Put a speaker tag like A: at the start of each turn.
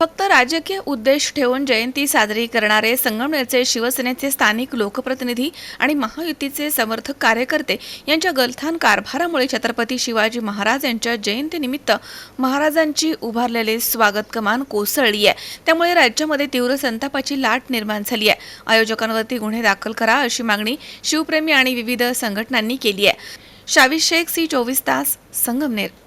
A: फक्त राजकीय उद्देश ठेवून जयंती साजरी करणारे संगमनेरचे शिवसेनेचे स्थानिक लोकप्रतिनिधी आणि महायुतीचे समर्थक कार्यकर्ते यांच्या गलथान कारभारामुळे छत्रपती शिवाजी महाराज यांच्या जयंतीनिमित्त महाराजांची उभारलेले स्वागत कमान कोसळली आहे. त्यामुळे राज्यामध्ये तीव्र संतापाची लाट निर्माण झाली आहे. आयोजकांवरती गुन्हे दाखल करा अशी मागणी शिवप्रेमी आणि विविध संघटनांनी केली आहे. शावी शेख सी चोवीस तास संगमनेर.